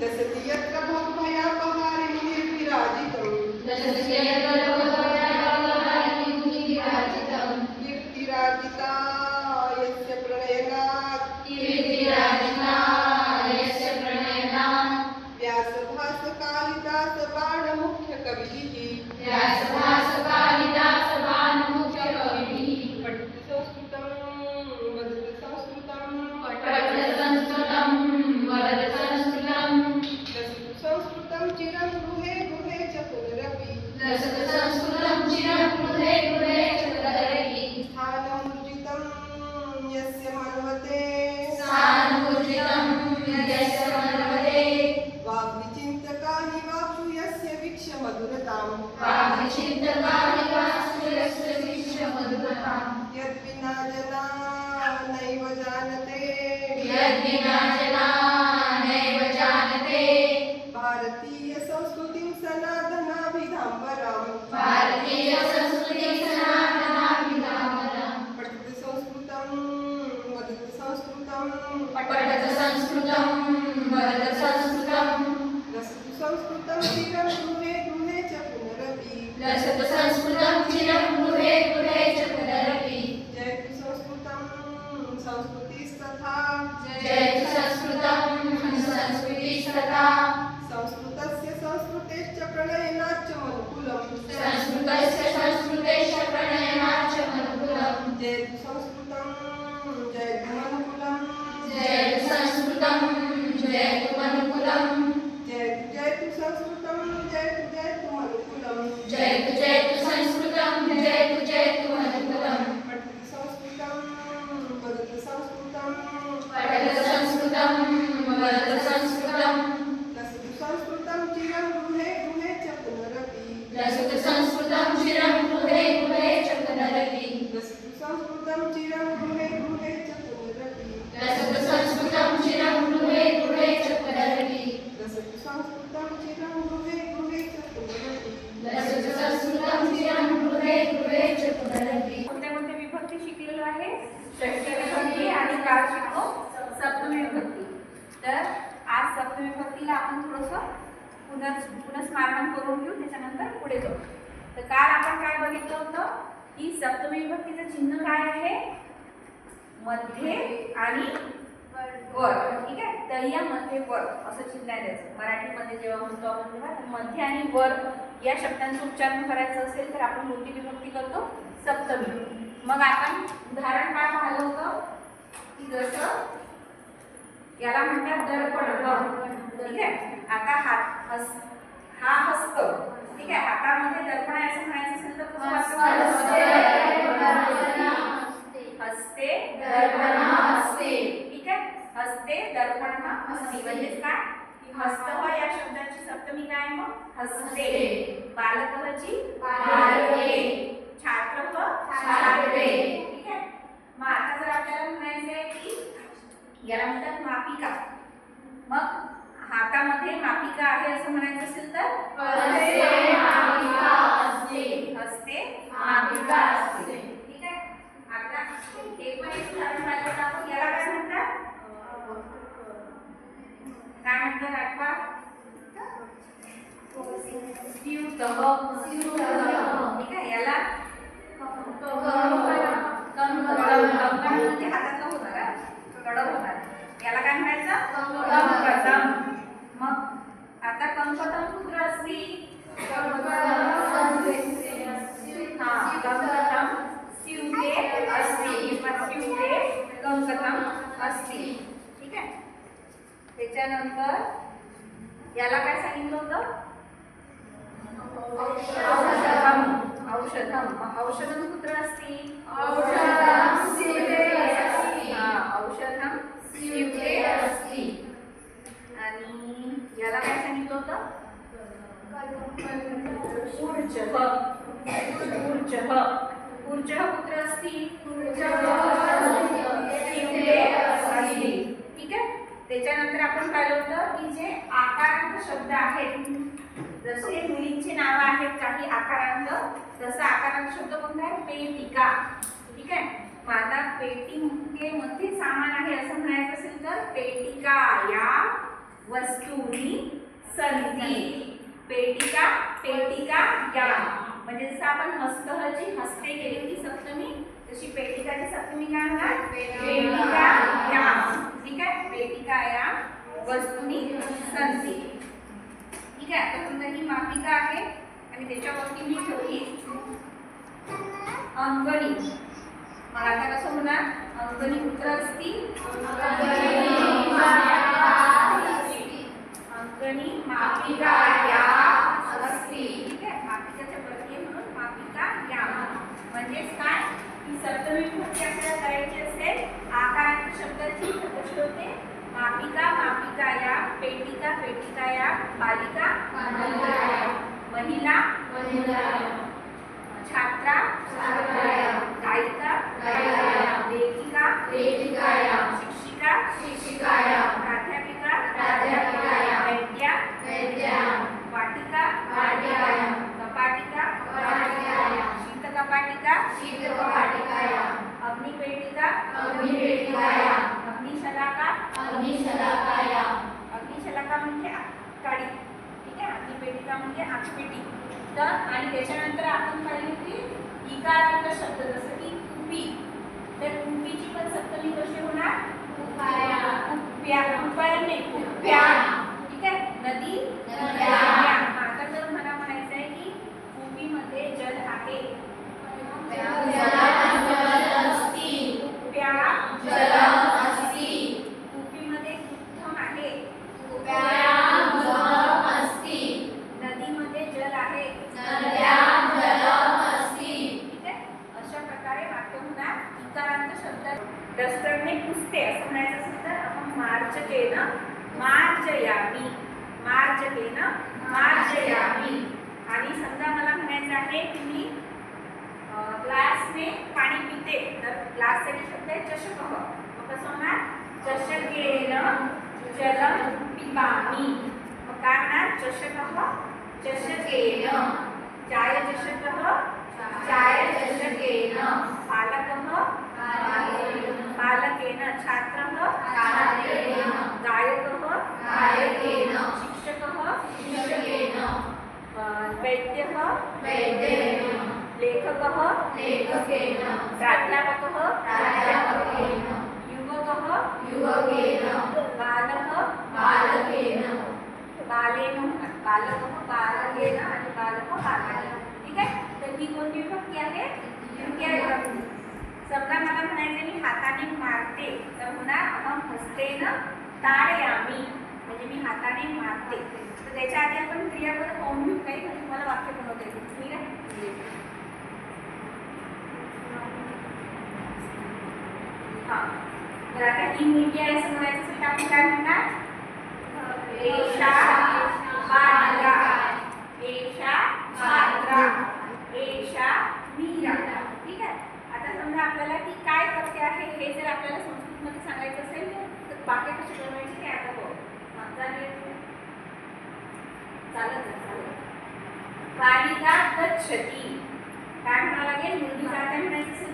de sentir संस्कृतं चिरं गृहे गृहे च पुनरपि जयतु संस्कृतं संस्कृतिस्तथा जयतु संस्कृतं संस्कृतिस्तथा संस्कृतस्य संस्कृतेश्च प्रणयनाच्च मनुकुलम् संस्कृतस्य संस्कृतेश्च प्रणयनाच्च जयतु संस्कृतं जयतु जयतु संस्कृतं जयतु मनुकुलं जयतु जयतु संस्कृतं जयतु जयतु मनुकुलम् पठति संस्कृतं वदति संस्कृतं पठत संस्कृतं वदत संस्कृतं लसतु संस्कृतं चिरं गृहे गृहे च पुनरपि लसतु संस्कृतं चिरं गृहे गृहे च पुनरपि लसतु संस्कृतं चिरं गृहे गृहे च पुनरपि लसतु संस्कृतं चिरं गृहे गृहे च पुनरपि लसतु संस्कृतं चिरं गृहे गृहे च पुनरपि लसतु संस्कृतं चिरं गृहे गृहे च पुनरपि कोणत्या कोणत्या विभक्ती शिकलेलो आहे षष्टी विभक्ती शिकलो हो, सप्तमी विभक्ती तर आज सप्तमी विभक्तीला आपण थोडंसं पुनर् पुनस्मारण करून घेऊ त्याच्यानंतर पुढे जाऊ. तर काल आपण काय बघितलं होतं की सप्तमी विभक्तीचं चिन्ह काय आहे? मध्ये आणि वर. ठीक आहे? तर या मध्ये वर असं चिन्ह आहे त्याचं. मराठीमध्ये जेव्हा म्हणतो आपण तेव्हा तर मध्ये आणि वर या शब्दांचं उच्चारण करायचं असेल तर आपण मोठी विभक्ती करतो सप्तमी. मग आपण उदाहरण काय पाहिलं होतं? याला म्हणतात दर्पण ठीक आहे? आता हात हस हा हस्त ठीक आहे? हातामध्ये दर्पण आहे असं म्हणायचं असेल तर कसं वाचतो? हस्ते ठीक आहे? हस्ते दर्पण हस्ती. म्हणजेच काय? की हस्त या शब्दाची सप्तमी काय मग? हस्ते. बालकची बालके. छात्र. छात्रे. ठीक आहे मग आता जर आपल्याला म्हणायचं आहे की याला म्हणतात मापिका. मग हातामध्ये मापिका आहे असं म्हणायचं असेल तर? हस्ते मापिका असते. ठीक आहे आता हे पण एक उदाहरण पाहिलं आपण याला काय म्हणतात काय म्हणतात आठवा स्यूतः ठीक आहे याला कंकण म्हणजे हातातलं होणार हा. कडक होणार याला काय म्हणायचं? कंकटम मग आता कंकटम कुत्र असती? हा कंकटम स्यूते असती. किंवा स्यूते असती. ठीक आहे? त्याच्यानंतर याला काय सांगितलं होतं? औषधम. औषधम. औषधम कुत्र असती हा औषधम स्यूते असती आणि याला काय सांगितलं होतं ऊर्जः ऊर्जः ऊर्जः ठीक आहे? त्याच्यानंतर आपण पाहिलं होतं की जे आकारांत शब्द आहेत जसे मुलींची नावं आहेत काही आकारांत तसं आकारांत शब्द कोणता आहे? पेटिका. ठीक आहे? मग आता पेटिकेमध्ये सामान आहे असं म्हणायचं असेल तर पेटिका या वस्तूनी संधी. पेटिका पेटिका या. म्हणजे जसं आपण हस्तहची हस्ते केली होती सप्तमी तशी पेटिकाची सप्तमी काय होणार? पेटिका या. ठीक आहे? पेटिका या वस्तूनी सन्ति ठीक आहे? आता समजा ही मापिका आहे. आणि त्याच्यावरती मी ठेवली अंगणी. मला आता कसं होणार? अंगणी उत्तर असती. अंगणी मापिका या असती ठीक आहे मापिकाच्या प्रती म्हणून मापिका या म्हणजेच काय? ही सप्तमी विभक्ती आपल्याला करायची असेल आकारांत शब्दाची गोष्ट होते मापिका मापिका या पेटिका पेटिका या बालिका महिला छात्रा गायिका लेखिका शिक्षिका प्राध्यापिका वैद्या वाटिका कपाटिका शीतकपाटिका अग्निपेटिका अग्निशलाका अग्निशलाका म्हणजे काळी ठीक आहे अग्निपेटिका म्हणजे आगपेटी तर आणि त्याच्यानंतर आपण पाहिली होती इकारांत शब्द जसं की कुपी तर कुपीची पण सप्तमी कशी होणार? कुप्या कुप्या नाही कुप्या ठीक आहे? नदी नद्या. हा, आता जर मला म्हणायचं आहे की कुपीमध्ये जल आहे कुप्या कुपीमध्ये उत्तम आहे नदीमध्ये जल आहे ठीक आहे अशा प्रकारे वाक्य होणार इकारांत शब्द दस्तरने पुसते असं म्हणायचं असेल तर मार्जकेन मार्जयामी. मार्जकेन मार्जयामी. आणि समजा मला म्हणायचं आहे की मी ग्लासने पाणी पिते तर ग्लाससाठी शब्द आहे चषक मग कसं होणार? चषकेन जलम पिबामी. मग काय होणार? चषक चषकेन. चाय चषक चाय चषकेन पालकः पालकेन छात्रः गायकः शिक्षकः अ, वैद्यः लेखकः प्राध्यापकः युवकः बालकः बालेन बालकः बालकेन आणि बालकः बालकेन. ठीक आहे? तर ही कोणती विभक्ती आहे? विभक्ती. समजा मला म्हणायचं मी हाताने मारते. तर होणार अहम हस्तेन ताडयामी म्हणजे मी हाताने मारते. तर त्याच्या आधी आपण क्रियापद पाहून घेऊ काही म्हणजे तुम्हाला वाक्य बनवता. येईल ठीक आहे? हा. तर आता ही मुलगी आहे असं म्हणायचं तर आपण काय म्हणणार एषा बालिका एषा छात्रा एषा मीरा ठीक आहे आता समजा आपल्याला ती काय करते आहे हे जर आपल्याला संस्कृतमध्ये सांगायचं असेल तर वाक्य कशी बनवायची ते आता बघ हा, चालेल चालत जा, चालत बालिका गच्छती काय म्हणावं लागेल मुलगी जाते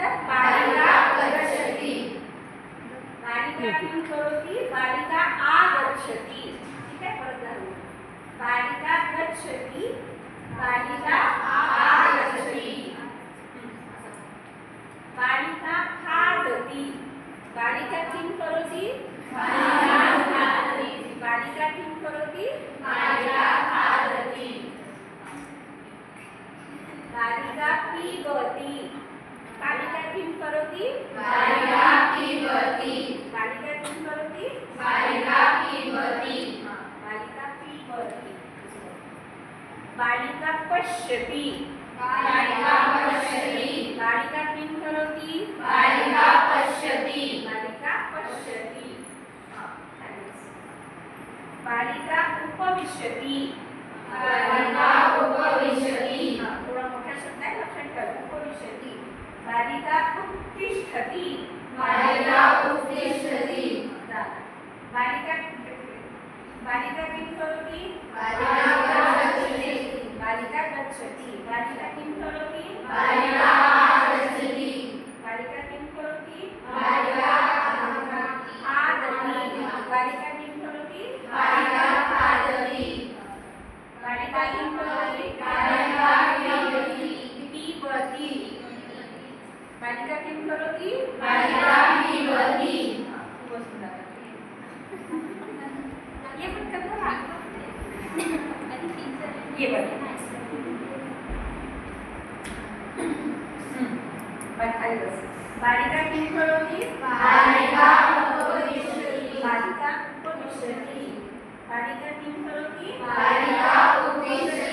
म्हणायचं असेल तर बालिका बालिका किं करोति बालिका आगच्छति ठीक है परत धरू बालिका गच्छति बालिका आगच्छति बालिका खादति बालिका किं करोति बालिका किं करोति बालिका पीबति बालिका किं करोति? बालिका किं करोति? हाँ, बालिका पीबति बालिका पश्यति. बालिका किं करोति? बालिका पश्यति. हाँ, चालेल. बालिका उपविशति. हाँ, थोडा मोठा शब्द आहे लक्षात ठेवा. उपविशति बालिका उत्तिष्ठति झालं. बालिका बालिका किं करोति बालिका गच्छति बालिका किं करोति बालिका giver. বালিকা কি করতি বালিকা উপবিশতি বালিকা উপবিশতি বালিকা কি করতি বালিকা উপবিশতি